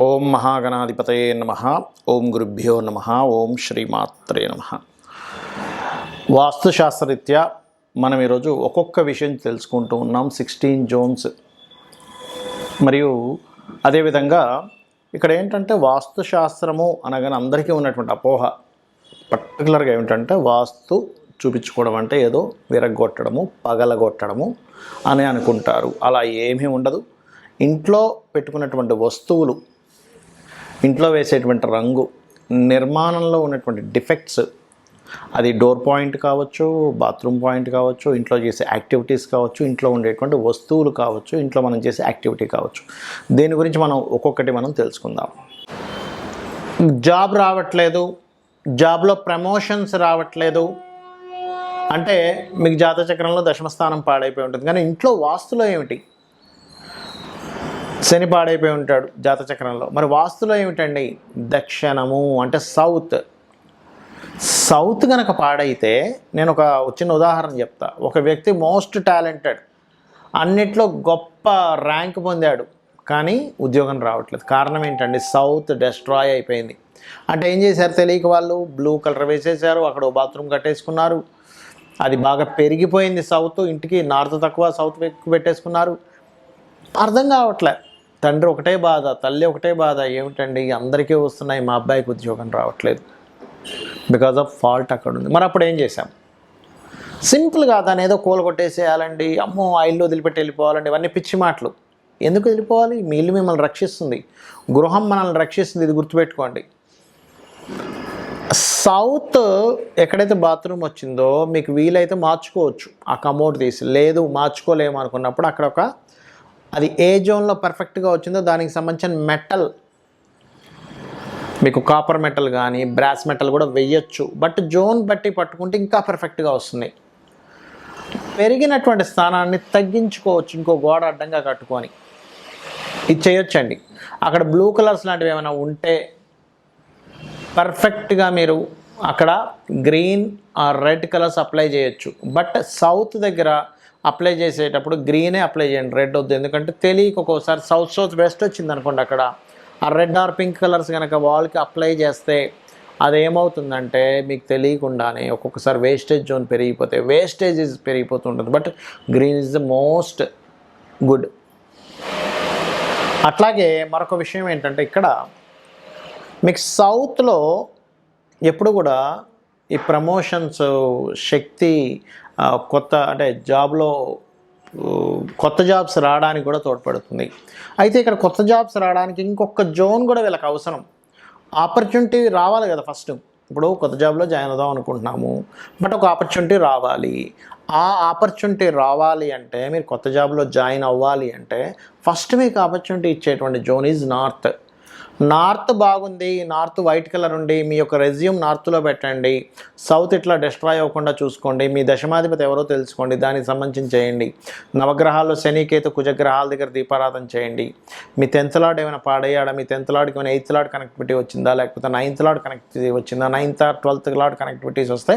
ఓం మహాగణాధిపతయే నమ. ఓం గురుభ్యో నమ. ఓం శ్రీమాత్రే నమ. వాస్తుశాస్త్రరీత్యా మనం ఈరోజు ఒక్కొక్క విషయం తెలుసుకుంటూ ఉన్నాం సిక్స్టీన్ జోన్స్. మరియు అదేవిధంగా ఇక్కడ ఏంటంటే వాస్తుశాస్త్రము అనగానే అందరికీ ఉన్నటువంటి అపోహ. పర్టికులర్గా ఏమిటంటే వాస్తు చూపించుకోవడం అంటే ఏదో విరగొట్టడము పగలగొట్టడము అని అనుకుంటారు. అలా ఏమీ ఉండదు. ఇంట్లో పెట్టుకున్నటువంటి వస్తువులు ఇంట్లో వేసేటువంటి రంగు నిర్మాణంలో ఉన్నటువంటి డిఫెక్ట్స్ అది డోర్ పాయింట్ కావచ్చు బాత్రూమ్ పాయింట్ కావచ్చు ఇంట్లో చేసే యాక్టివిటీస్ కావచ్చు ఇంట్లో ఉండేటువంటి వస్తువులు కావచ్చు ఇంట్లో మనం చేసే యాక్టివిటీ కావచ్చు. దీని గురించి మనం ఒక్కొక్కటి మనం తెలుసుకుందాం. జాబ్ రావట్లేదు జాబ్లో ప్రమోషన్స్ రావట్లేదు. అంటే మీకు జాతచక్రంలో దశమస్థానం పాడైపోయి ఉంటుంది. కానీ ఇంట్లో వాస్తులో ఏమిటి? శని పాడైపోయి ఉంటాడు జాతచక్రంలో. మరి వాస్తులో ఏమిటండి? దక్షిణము అంటే సౌత్. సౌత్ కనుక పాడైతే నేను ఒక చిన్న ఉదాహరణ చెప్తా. ఒక వ్యక్తి మోస్ట్ టాలెంటెడ్. అన్నిట్లో గొప్ప ర్యాంక్ పొందాడు. కానీ ఉద్యోగం రావట్లేదు. కారణం ఏంటండి? సౌత్ డెస్ట్రాయ్ అయిపోయింది. అంటే ఏం చేశారు తెలియక వాళ్ళు? బ్లూ కలర్ వేసేసారు అక్కడ బాత్రూమ్ కట్టేసుకున్నారు. అది బాగా పెరిగిపోయింది సౌత్. ఇంటికి నార్త్ తక్కువ సౌత్ ఎక్కువ పెట్టేసుకున్నారు. అర్థం కావట్లే. తండ్రి ఒకటే బాధ తల్లి ఒకటే బాధ ఏమిటండి? అందరికీ వస్తున్నాయి మా అబ్బాయికి ఉద్యోగం రావట్లేదు. బికాజ్ ఆఫ్ ఫాల్ట్ అక్కడ ఉంది మరి అప్పుడు ఏం చేశాం? సింపుల్గా దాని ఏదో కూల కొట్టేసేయాలండి అమ్మో ఆ ఇల్లు వదిలిపెట్టి వెళ్ళిపోవాలండి ఇవన్నీ పిచ్చి మాటలు. ఎందుకు వెళ్ళిపోవాలి? మీ ఇల్లు మిమ్మల్ని రక్షిస్తుంది. గృహం మనల్ని రక్షిస్తుంది ఇది గుర్తుపెట్టుకోండి. సౌత్ ఎక్కడైతే బాత్రూమ్ వచ్చిందో మీకు వీలైతే మార్చుకోవచ్చు. ఆ కమోడ్ తీసి. లేదు మార్చుకోలేము అనుకున్నప్పుడు అక్కడ ఒక అది ఏ జోన్లో పర్ఫెక్ట్గా వచ్చిందో దానికి సంబంధించిన మెటల్ మీకు కాపర్ మెటల్ కానీ బ్రాస్ మెటల్ కూడా వెయ్యొచ్చు బట్ జోన్ బట్టి పట్టుకుంటే ఇంకా పర్ఫెక్ట్గా వస్తుంది. పెరిగినటువంటి స్థానాన్ని తగ్గించుకోవచ్చు ఇంకో గోడ అడ్డంగా కట్టుకొని. ఇది చేయొచ్చండి. అక్కడ బ్లూ కలర్స్ లాంటివి ఏమైనా ఉంటే పర్ఫెక్ట్గా మీరు అక్కడ గ్రీన్ ఆ రెడ్ కలర్స్ అప్లై చేయొచ్చు. బట్ సౌత్ దగ్గర అప్లై చేసేటప్పుడు గ్రీనే అప్లై చేయండి రెడ్ వద్దు. ఎందుకంటే తెలియక ఒక్కోసారి సౌత్ సౌత్ వెస్ట్ వచ్చింది అనుకోండి అక్కడ. ఆ రెడ్ ఆర్ పింక్ కలర్స్ కనుక వాల్కి అప్లై చేస్తే అదేమవుతుందంటే మీకు తెలియకుండానే ఒక్కొక్కసారి వేస్టేజ్ జోన్ పెరిగిపోతే wastage is పెరిగిపోతుంటుంది. But green is the most good. అట్లాగే మరొక విషయం ఏంటంటే ఇక్కడ మీకు సౌత్లో ఎప్పుడు కూడా ఈ ప్రమోషన్స్ శక్తి కొత్త అంటే జాబ్లో కొత్త జాబ్స్ రావడానికి కూడా తోడ్పడుతుంది. అయితే ఇక్కడ కొత్త జాబ్స్ రావడానికి ఇంకొక జోన్ కూడా వీళ్ళకి అవసరం. ఆపర్చునిటీ రావాలి కదా ఫస్ట్. ఇప్పుడు కొత్త జాబ్లో జాయిన్ అవుదాం అనుకుంటున్నాము. బట్ ఒక ఆపర్చునిటీ రావాలి. ఆ ఆపర్చునిటీ రావాలి అంటే మీరు కొత్త జాబ్లో జాయిన్ అవ్వాలి అంటే ఫస్ట్ మీకు ఆపర్చునిటీ ఇచ్చేటువంటి జోన్ ఈజ్ నార్త్. నార్త్ బాగుంది నార్త్ వైట్ కలర్ ఉండి మీ యొక్క రెజ్యూమ్ నార్త్లో పెట్టండి సౌత్ ఇట్లా డిస్ట్రాయ్ అవ్వకుండా చూసుకోండి మీ దశమాధిపతి ఎవరో తెలుసుకోండి దానికి సంబంధించి చేయండి. నవగ్రహాల్లో శనికేతు కుజగ్రహాల దగ్గర దీపారాధన చేయండి. మీ టెన్త్ లాడ్ ఏమైనా పాడయ్యాడా? మీ టెన్త్ లాడ్కి ఏమైనా ఎయిత్ లాడ్ కనెక్టివిటీ వచ్చిందా? లేకపోతే నైన్త్ లాడ్ కనెక్టివిటీ వచ్చిందా? Ninth or twelfth lord connectivities వస్తే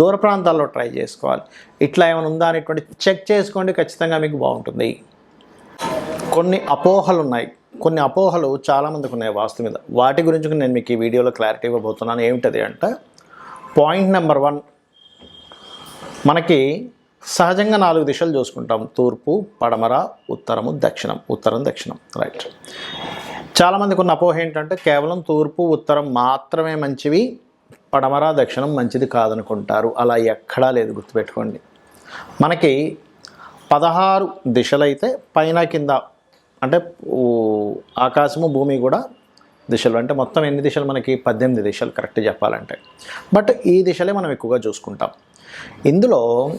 దూర ప్రాంతాల్లో ట్రై చేసుకోవాలి. ఇట్లా ఏమైనా ఉందా అనేటువంటి చెక్ చేసుకోండి ఖచ్చితంగా మీకు బాగుంటుంది. కొన్ని అపోహలు ఉన్నాయి కొన్ని అపోహలు చాలామందికి ఉన్నాయి వాస్తు మీద. వాటి గురించి నేను మీకు ఈ వీడియోలో క్లారిటీ ఇవ్వబోతున్నాను. ఏమిటది అంటే పాయింట్ నెంబర్ వన్ మనకి సహజంగా నాలుగు దిశలు చూసుకుంటాం. తూర్పు పడమర ఉత్తరము దక్షిణం. ఉత్తరం దక్షిణం. రైట్ చాలామందికి ఉన్న అపోహ ఏంటంటే కేవలం తూర్పు ఉత్తరం మాత్రమే మంచివి పడమర దక్షిణం మంచిది కాదనుకుంటారు. అలా ఎక్కడా లేదు గుర్తుపెట్టుకోండి. మనకి పదహారు దిశలైతే పైన కింద అంటే ఆకాశము భూమి కూడా దిశలు. అంటే మొత్తం ఎన్ని దిశలు మనకి? పద్దెనిమిది దిశలు కరెక్ట్ చెప్పాలంటే. బట్ ఈ దిశలే మనం ఎక్కువగా చూసుకుంటాం. ఇందులో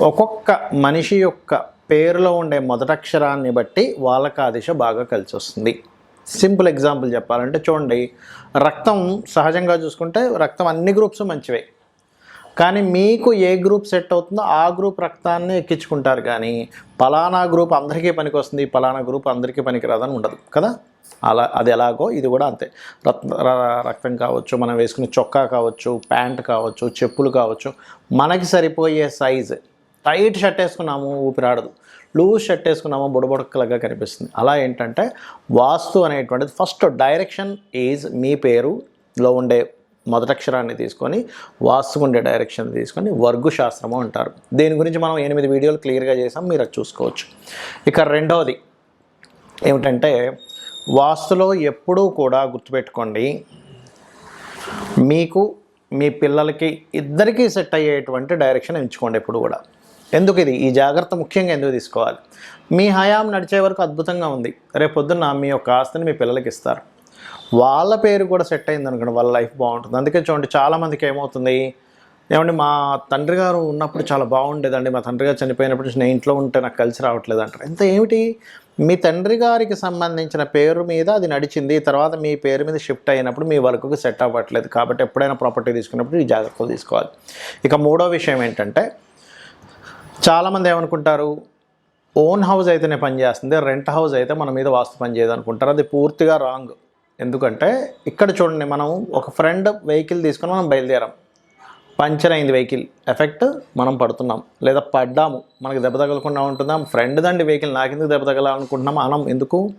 ఒక్కొక్క మనిషి యొక్క పేరులో ఉండే మొదటక్షరాన్ని బట్టి వాళ్ళకి ఆ దిశ బాగా కలిసి వస్తుంది. సింపుల్ ఎగ్జాంపుల్ చెప్పాలంటే చూడండి రక్తం సహజంగా చూసుకుంటే రక్తం అన్ని గ్రూప్స్ మంచివే. కానీ మీకు ఏ గ్రూప్ సెట్ అవుతుందో ఆ గ్రూప్ రక్తాన్ని ఎక్కించుకుంటారు కానీ పలానా గ్రూప్ అందరికీ పనికి వస్తుంది పలానా గ్రూప్ అందరికీ పనికిరాదని ఉండదు కదా? అలా అది ఎలాగో ఇది కూడా అంతే. రత్ రక్తం కావచ్చు మనం వేసుకునే చొక్కా కావచ్చు ప్యాంట్ కావచ్చు చెప్పులు కావచ్చు మనకి సరిపోయే సైజ్. టైట్ షర్ట్ వేసుకున్నాము ఊపిరాడదు. లూజ్ షర్ట్ వేసుకున్నాము బుడబుడకలుగా కనిపిస్తుంది. అలా ఏంటంటే వాస్తు అనేటువంటిది ఫస్ట్ డైరెక్షన్ ఈజ్ మీ పేరులో ఉండే మొదటక్షరాన్ని తీసుకొని వాస్తుకు ఉండే డైరెక్షన్ తీసుకొని వర్గు శాస్త్రము అంటారు. దీని గురించి మనం ఎనిమిది వీడియోలు క్లియర్గా చేసాం మీరు అది చూసుకోవచ్చు. ఇక రెండవది ఏమిటంటే వాస్తులో ఎప్పుడూ కూడా గుర్తుపెట్టుకోండి మీకు మీ పిల్లలకి ఇద్దరికీ సెట్ అయ్యేటువంటి డైరెక్షన్ ఎంచుకోండి ఎప్పుడు కూడా. ఎందుకు ఇది? ఈ జాగ్రత్త ముఖ్యంగా ఎందుకు తీసుకోవాలి? మీ హయాం నడిచే వరకు అద్భుతంగా ఉంది. రేపు పొద్దున్న మీ యొక్క ఆస్తిని మీ పిల్లలకి ఇస్తారు. వాళ్ళ పేరు కూడా సెట్ అయింది అనుకోండి వాళ్ళ లైఫ్ బాగుంటుంది. అందుకే చూడండి చాలామందికి ఏమవుతుంది ఏమండి మా తండ్రి గారు ఉన్నప్పుడు చాలా బాగుండేదండి. మా తండ్రి గారు చనిపోయినప్పుడు నుంచి నేను ఇంట్లో ఉంటే నాకు కలిసి రావట్లేదు అంటారు ఎంత ఏమిటి? మీ తండ్రి గారికి సంబంధించిన పేరు మీద అది నడిచింది తర్వాత మీ పేరు మీద షిఫ్ట్ అయినప్పుడు మీ వర్క్కి సెట్ అవ్వట్లేదు. కాబట్టి ఎప్పుడైనా ప్రాపర్టీ తీసుకున్నప్పుడు ఈ జాగ్రత్తలు తీసుకోవాలి. ఇక మూడో విషయం ఏంటంటే చాలామంది ఏమనుకుంటారు ఓన్ హౌస్ అయితేనే పనిచేస్తుంది రెంట్ హౌస్ అయితే మన మీద వాస్తు పని అనుకుంటారు అది పూర్తిగా రాంగ్. ఎందుకంటే ఇక్కడ చూడండి మనం ఒక ఫ్రెండ్ వెహికల్ తీసుకొని మనం బయలుదేరాం. పంచర్ అయింది వెహికల్. ఎఫెక్ట్ మనం పడుతున్నాం. లేదా పడ్డాము. మనకి దెబ్బ తగలకుండా ఉంటుందాం? ఫ్రెండ్ దండి వెహికల్. నాకెందుకు దెబ్బ తగలాలనుకుంటున్నాం? అనం ఎందుకు?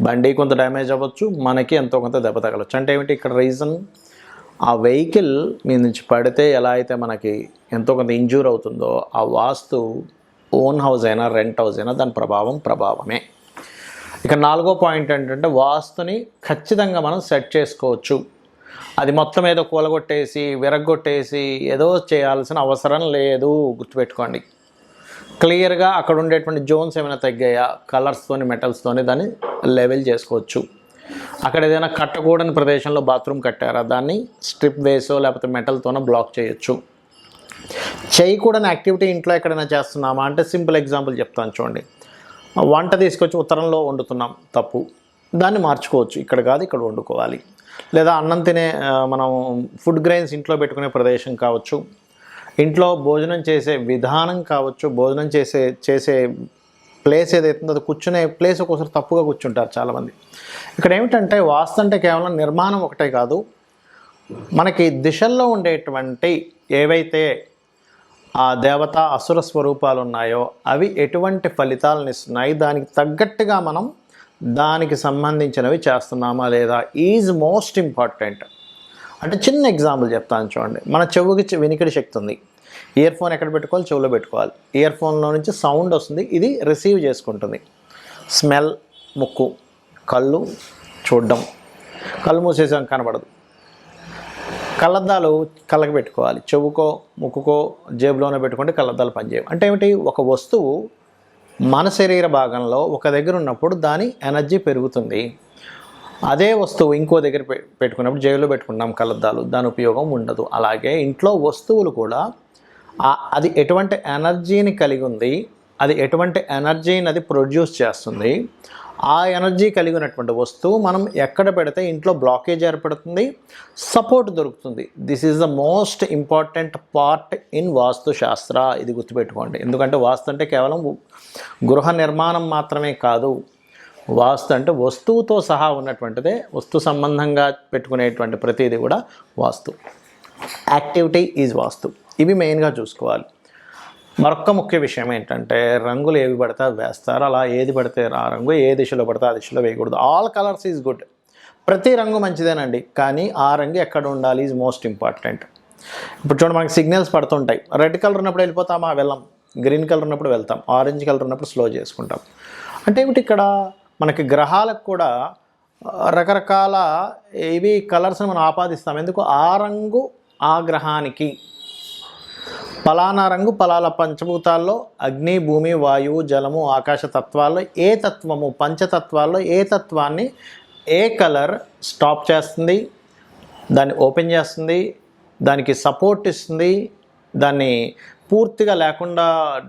బండి కొంత డ్యామేజ్ అవ్వచ్చు. మనకి ఎంతో కొంత దెబ్బ తగలవచ్చు అంటే ఏమిటి? ఇక్కడ రీజన్ ఆ వెహికల్ మీ నుంచి పడితే ఎలా అయితే మనకి ఎంతో కొంత ఇంజూర్ అవుతుందో ఆ వాస్తు ఓన్ హౌస్ అయినా రెంట్ హౌస్ అయినా దాని ప్రభావం ప్రభావమే. ఇక నాలుగో పాయింట్ ఏంటంటే వాస్తుని ఖచ్చితంగా మనం సెట్ చేసుకోవచ్చు. అది మొత్తం ఏదో కూలగొట్టేసి విరగొట్టేసి ఏదో చేయాల్సిన అవసరం లేదు. గుర్తుపెట్టుకోండి. క్లియర్గా అక్కడ ఉండేటువంటి జోన్స్ ఏమైనా తగ్గాయా? కలర్స్తోని మెటల్స్తోని దాన్ని లెవెల్ చేసుకోవచ్చు. అక్కడ ఏదైనా కట్టకూడని ప్రదేశంలో బాత్రూమ్ కట్టారా? దాన్ని స్ట్రిప్ వేసో లేకపోతే మెటల్తోనో బ్లాక్ చేయొచ్చు. చేయకూడని యాక్టివిటీ ఇంట్లో ఎక్కడైనా చేస్తున్నామా? అంటే సింపుల్ ఎగ్జాంపుల్ చెప్తాను చూడండి. వంట తీసుకొచ్చి ఉత్తరంలో వండుతున్నాం తప్పు. దాన్ని మార్చుకోవచ్చు. ఇక్కడ కాదు ఇక్కడ వండుకోవాలి. లేదా అన్నం తినే మనం ఫుడ్ గ్రెయిన్స్ ఇంట్లో పెట్టుకునే ప్రదేశం కావచ్చు. ఇంట్లో భోజనం చేసే విధానం కావచ్చు. భోజనం చేసే చేసే ప్లేస్ ఏదైతుందో అది కూర్చునే ప్లేస్ ఒక్కోసారి తప్పుగా కూర్చుంటారు చాలామంది. ఇక్కడ ఏమిటంటే వాస్తు అంటే కేవలం నిర్మాణం ఒకటే కాదు. మనకి దిశల్లో ఉండేటువంటి ఏవైతే ఆ దేవత అసుర స్వరూపాలు ఉన్నాయో అవి ఎటువంటి ఫలితాలను ఇస్తున్నాయి? దానికి తగ్గట్టుగా మనం దానికి సంబంధించినవి చేస్తున్నామా లేదా ఈజ్ మోస్ట్ ఇంపార్టెంట్. అంటే చిన్న ఎగ్జాంపుల్ చెప్తాను చూడండి. మన చెవుకి చె- వినికిడి శక్తి ఉంది. ఇయర్ ఫోన్ ఎక్కడ పెట్టుకోవాలి? చెవులో పెట్టుకోవాలి. ఇయర్ ఫోన్లో నుంచి సౌండ్ వస్తుంది. ఇది రిసీవ్ చేసుకుంటుంది. స్మెల్ ముక్కు కళ్ళు చూడడం. కళ్ళు మూసేసాం కనబడదు. కళ్ళద్దాలు కళ్ళకి పెట్టుకోవాలి చెవుకో ముక్కుకో జేబులోనే పెట్టుకుంటే కళ్ళద్దాలు పనిచేయవు. అంటే ఏమిటి? ఒక వస్తువు మన శరీర భాగంలో ఒక దగ్గర ఉన్నప్పుడు దాని ఎనర్జీ పెరుగుతుంది. అదే వస్తువు ఇంకో దగ్గర పె- పెట్టుకున్నప్పుడు జేబులో పెట్టుకుంటాం కళ్ళద్దాలు దాని ఉపయోగం ఉండదు. అలాగే ఇంట్లో వస్తువులు కూడా అది ఎటువంటి ఎనర్జీని కలిగి ఉంది అది ఎటువంటి ఎనర్జీని అది ప్రొడ్యూస్ చేస్తుంది ఆ ఎనర్జీ కలిగి ఉన్నటువంటి వస్తువు మనం ఎక్కడ పెడితే ఇంట్లో బ్లాకేజ్ ఏర్పడుతుంది సపోర్ట్ దొరుకుతుంది. This is the most important part in vastu shastra ఇది గుర్తుపెట్టుకోండి. ఎందుకంటే వాస్తు అంటే కేవలం గృహ నిర్మాణం మాత్రమే కాదు. వాస్తు అంటే వస్తువుతో సహా ఉన్నటువంటిదే. వస్తు సంబంధంగా పెట్టుకునేటువంటి ప్రతిదీ కూడా వాస్తు యాక్టివిటీ ఈజ్ వాస్తు ఇవి మెయిన్గా చూసుకోవాలి. మరొక ముఖ్య విషయం ఏంటంటే రంగులు ఏవి పడితే అవి వేస్తారు. అలా ఏది పడితే ఆ రంగు ఏ దిశలో పడితే ఆ దిశలో వేయకూడదు. ఆల్ కలర్స్ ఈజ్ గుడ్ ప్రతి రంగు మంచిదేనండి. కానీ ఆ రంగు ఎక్కడ ఉండాలి ఈజ్ మోస్ట్ ఇంపార్టెంట్ ఇప్పుడు చూడండి మనకి సిగ్నల్స్ పడుతుంటాయి. రెడ్ కలర్ ఉన్నప్పుడు వెళ్ళిపోతామా? వెళ్ళాం. గ్రీన్ కలర్ ఉన్నప్పుడు వెళ్తాం. ఆరెంజ్ కలర్ ఉన్నప్పుడు స్లో చేసుకుంటాం. అంటే ఏమిటి ఇక్కడ? మనకి గ్రహాలకు కూడా రకరకాల ఇవి కలర్స్ని మనం ఆపాదిస్తాం. ఎందుకు? ఆ రంగు ఆ గ్రహానికి పలానా రంగు పలాల పంచభూతాల్లో అగ్ని భూమి వాయువు జలము ఆకాశ తత్వాల్లో ఏ తత్వము పంచతత్వాల్లో ఏ తత్వాన్ని ఏ కలర్ స్టాప్ చేస్తుంది దాన్ని ఓపెన్ చేస్తుంది దానికి సపోర్ట్ ఇస్తుంది దాన్ని పూర్తిగా లేకుండా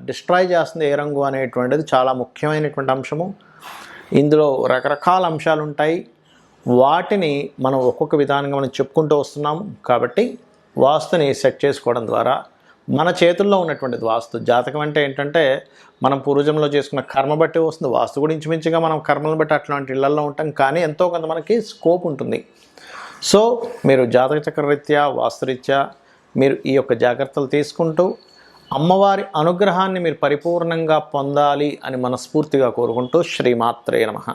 డిస్ట్రాయ్ చేస్తుంది ఏ రంగు అనేటువంటిది చాలా ముఖ్యమైనటువంటి అంశము. ఇందులో రకరకాల అంశాలు ఉంటాయి. వాటిని మనం ఒక్కొక్క విధానంగా మనం చెప్పుకుంటూ వస్తున్నాం కాబట్టి వాస్తుని సెట్ చేసుకోవడం ద్వారా మన చేతుల్లో ఉన్నటువంటిది వాస్తు. జాతకం అంటే ఏంటంటే మనం పూర్వజంలో చేసుకున్న కర్మ బట్టి వస్తుంది. వాస్తు కూడా ఇంచుమించుగా మనం కర్మలను బట్టి అట్లాంటి ఇళ్ళలో ఉంటాం. కానీ ఎంతో కొంత మనకి స్కోప్ ఉంటుంది. సో మీరు జాతక చక్రరీత్యా వాస్తురీత్యా మీరు ఈ యొక్క జాగ్రత్తలు తీసుకుంటూ అమ్మవారి అనుగ్రహాన్ని మీరు పరిపూర్ణంగా పొందాలి అని మనస్ఫూర్తిగా కోరుకుంటూ శ్రీమాత్రే నమః.